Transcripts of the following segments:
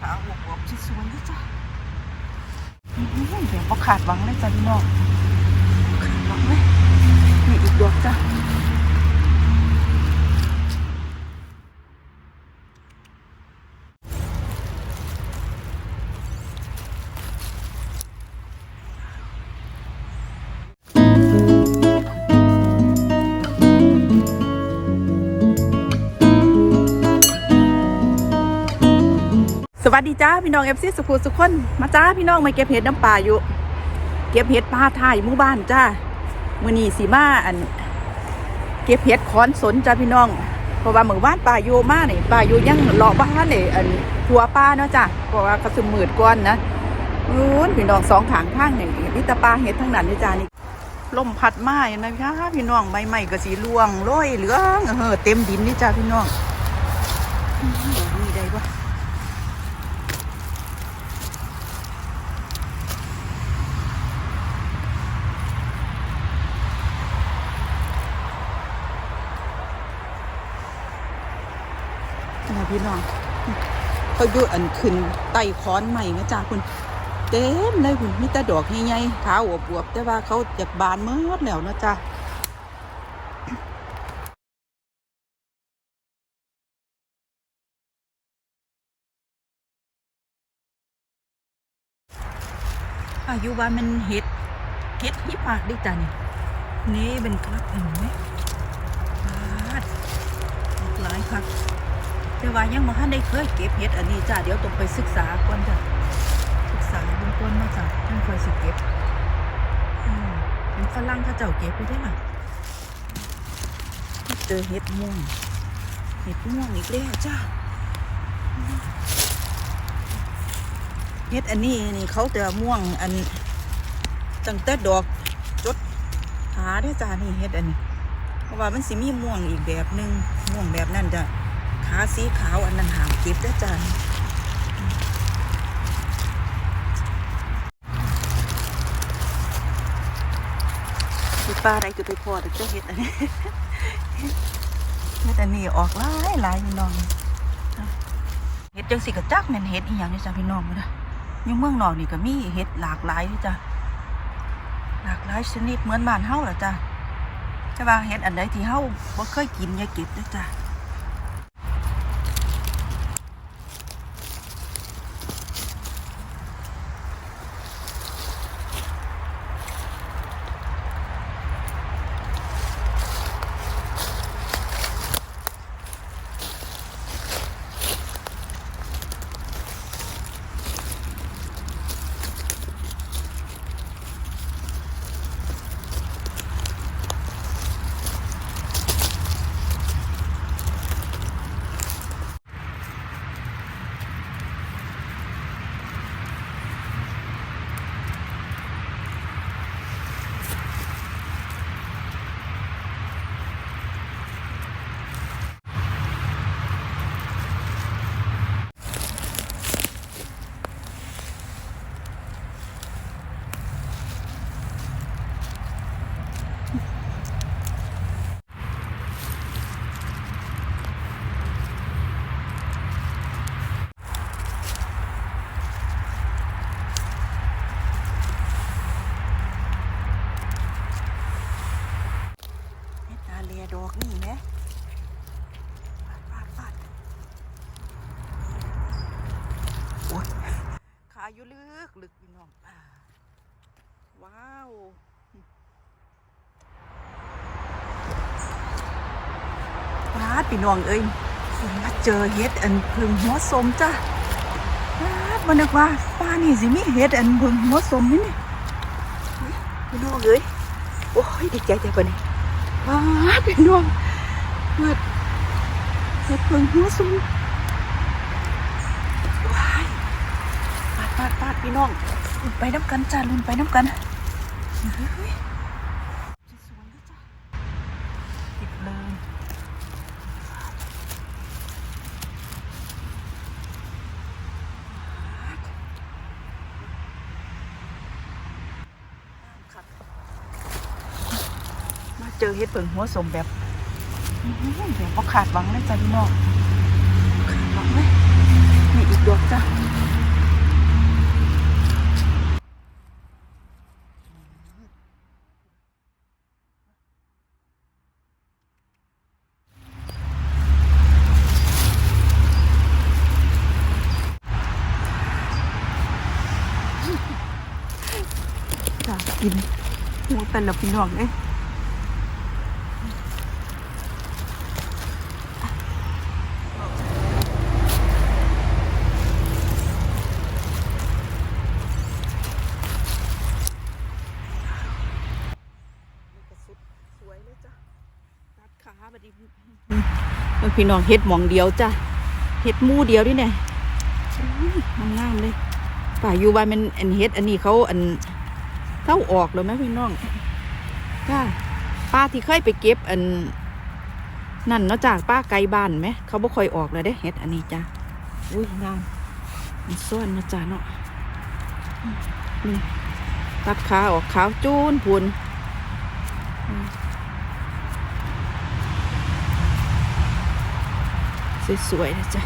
ขาวอวบๆสวยเลยจ้ะเดี๋ยวพอขาดหวังเลยจ้ะพี่น้องขาดหวังเลยนี่อีกดอกจ้ะ สวัสดีจ้าพี่น้องเอฟซีสุขุสุขคนมาจ้าพี่น้องมาเก็บเห็ดน้ำป่าอยู่ เก็บเห็ดป่าถ่ายหมู่บ้านจ้ามื้อนี้สีมาอัน เก็บเห็ดขอนสนจ้าพี่น้องเพราะว่าหมู่บ้านป่าอยู่มาเนี่ยป่าอยู่ยังเลาะบ้านเนี่ยอันทัวป่าเนาะจ้าเพราะว่ากระสุนหมืดก้อนนะอู้นพี่น้องสองขางข้างเนี่ยวิตาปลาเห็ดทั้งนั้นนี่จ้านี่ลมพัดมาเห็นไหมคะพี่น้องใบไม้ก็สีร่วงโรยเหลืองเออเต็มดินนี่จ้าพี่น้องอื้อหือมีได้ปะ นะ พี่น้องเขาอยู่อันขึ้นไต่ค้อนใหม่นะจ๊ะคุณเต็มเลยคุณมีแต่ดอกใหญ่ๆขาวอวบๆแต่ว่าเขาอยากบานเมื่อแล้วนะจ๊ะอายุว่ามันเห็ดเห็ดฮิปากดิจ้ะนี่นี่เป็นครับเห็นไหมปาดหลายครับ แต่ว่ายังบ่ทันได้เคยเก็บเห็ดอันนี้จ้าเดี๋ยวต้องไปศึกษาก่อนจ้ะศึกษาเบื้องต้นมาจ้ะท่านค่อยสิเก็บอืมเป็นฝรั่งเขาเจ้าเก็บไปได้อล่ะเจอเห็ดม่วงเห็ดม่วงอีกแล้วจ้าเห็ดอันนี้นี่เขาจะม่วงอันตั้งแต่ดอกจดหาได้จ้านี่เห็ดอันนี้เพราะว่ามันสิมีม่วงอีกแบบหนึ่งม่วงแบบนั้นจ้ะ ขาสีขาวอันนั้นหามเก็บได้อจ้าที่ป้าได้คือไปพอแต่เจ้าเห็ดอันนี้เห็ดอันนี้ออกหลายหลายพี่น้องเห็ดจังสิกระจักแม่นเห็ดอีหยังนี่จ้าพี่น้องนะอยู่เมืองนอกนี่ก็มีเห็ดหลากหลายนี่จ้ะหลากหลายชนิดเหมือนบ้านเฮาล่ะจ้ะแต่ว่าเห็ดอันใดที่เฮาบ่เคยกินอย่าเก็บด้อจ้ะเห็ดตาเลียดอกนี่แหมปาดปาดปาดโอ้ยขาอยู่ลึกลึกพี่น้องอ่าว้าวปาด พี่น้องเอ้ยมาเจอเห็ดอันพึ่งหัวสมจ้ะปามานึกว่าป้านี่สิมีเห็ดอันพึ่งหัวสมนี่นี่พี่น้องเอ้ยโอ้ยดีใจจังปะนี่ว้าพี่น้องเปิดเปิดพิ่งหัวซุมว้ายปาดปาดปาดพี่น้องไปน้ำกันจ้าลุนไปน้ำกันเฮ้ย เจอเห็ดเปิงหัวสมแบบเดี๋ยวก็ขาดหวังเลยจ้ะพี่น้องขาดหวังไหมนี่อีกดอกจ้ะกินหัวเป็นละพี่น้องเอ้ พี่น้องเฮ็ดหมองเดียวจ้ะเฮ็ดมู่เดียวดิเนี่ยงามเลยป่าอยู่บ้านมันอันเฮ็ดอันนี้เขาอันเข้าออกเลยไหมพี่น้องจ้าป้าที่เคยไปเก็บอันนั่นเนาะจากป้าไกลบ้านไหมเขาบ่ค่อยออกเลยเด้เฮ็ดอันนี้จ้ะอุ้ยงามมันซ่อนนะจ้ะเนาะมีตัดขาออกขาวจูนพูน สวยๆนะจ๊ะ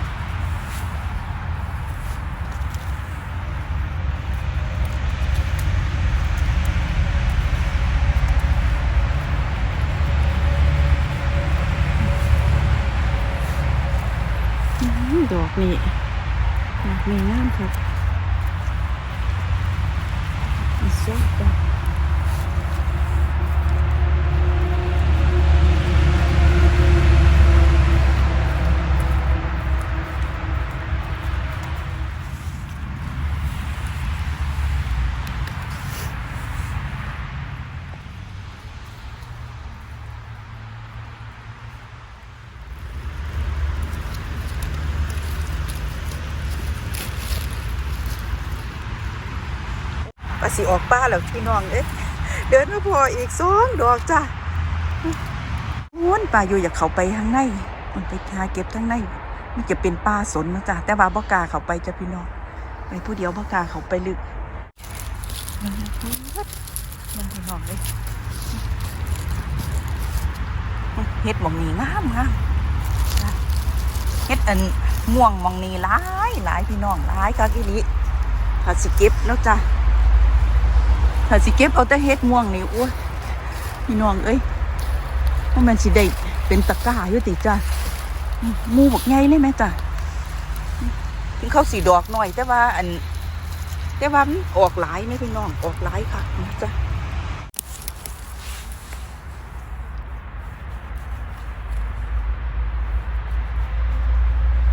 ดอกนี่ดอกนี่งามครับอีสวยจ้ะก็ สิออกป้าแล้วพี่น้องเอ๊ะเดินมาพออีกสองดอกจ้ะม้วนป่าอยู่อยากเข้าไปข้างในมันไปหาเก็บข้างในมันจะเป็นป่าสนนะจ้ะแต่ว่าบ่กาเข้าไปจ้ะพี่น้องไปผู้เดียวบ่กาเข้าไปลึกมันพี่น้องเลยเฮ็ดมองนี้งามงามเฮ็ดอันม่วงมองนี้หลายหลายพี่น้องหลายกะกิลิถ้าสิเก็บแล้วจ้ะ ถ้าสิเก็บเอาแต่เฮ็ดม่วงนี่โอ้ยพี่น้องเอ้ยว่ามันสิได้เป็นตะกร้าอยู่ติจ้ะมูบกไงเลยแม่จ้ะถึงเขาสีดอกหน่อย แต่ว่าอัน แต่ว่ามันออกหลายไหมพี่น้องออกหลายค่ะนะจ้ะ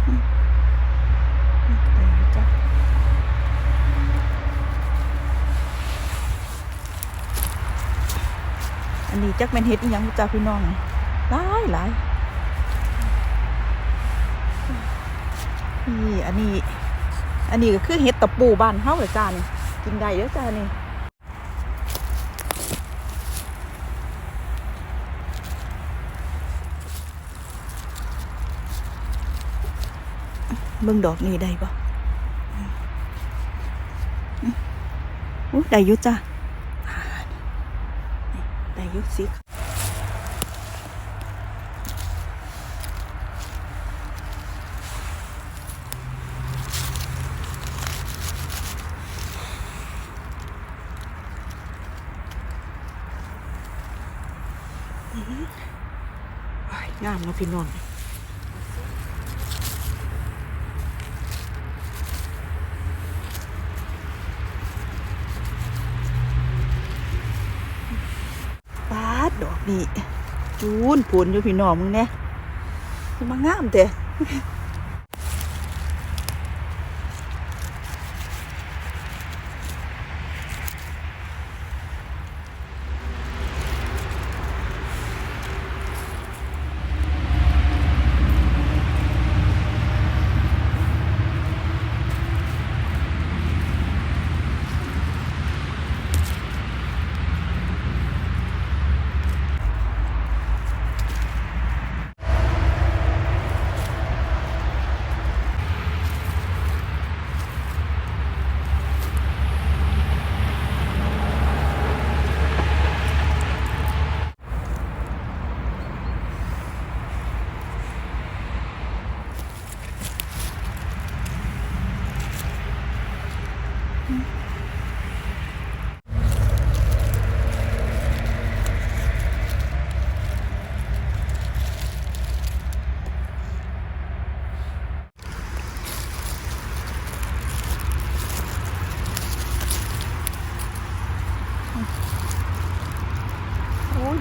อืมอืมได้อยู่จ้ะ อันนี้ จักเป็นเฮ็ดอีหยังจ้าพี่น้องหลายหลายนี่อันนี้ อันนี้ก็คือเฮ็ดตะปูบ้านเฮาเหรอจ้านี่กินได้เด้อจ้านี่เบิ่งดอกนี้ได้บ่อู้ได้อยู่จ้า สิงามเนาะพี่น้องปาดดอก นี่จูนผุนอยู่พี่น้องมึงเนี่ยมันมางามเด้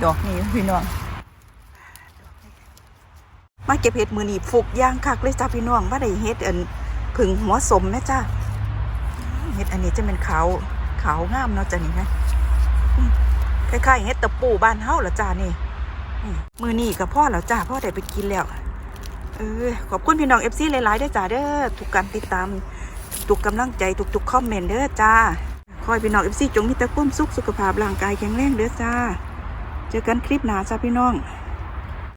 ดอกนี้พี่น้องมาเก็บเห็ดมือนีฟุกย่างคักเลยจ้าพี่น้องว่าได้เห็ดอันผึ่งหัวสมแม่จ้าเห็ดอันนี้จะเป็นขาวขาวงามเนาะจ้านี่นะอืมคล้ายๆเห็ดตะปูบ้านเฮาละจ้านี่นี่มือนีกับพ่อแล้วจ้าพ่อได้ไปกินแล้วเออขอบคุณพี่น้องเอฟซีหลายๆด้อจ้าเด้อทุกการติดตามทุกกำลังใจทุกๆคอมเมนต์เด้อจ้าคอยพี่น้องเอฟซีจงมีแต่ความสุขสุขภาพร่างกายแข็งแรงเด้อจ้า เจอกันคลิปหน้าจ้าพี่น้อง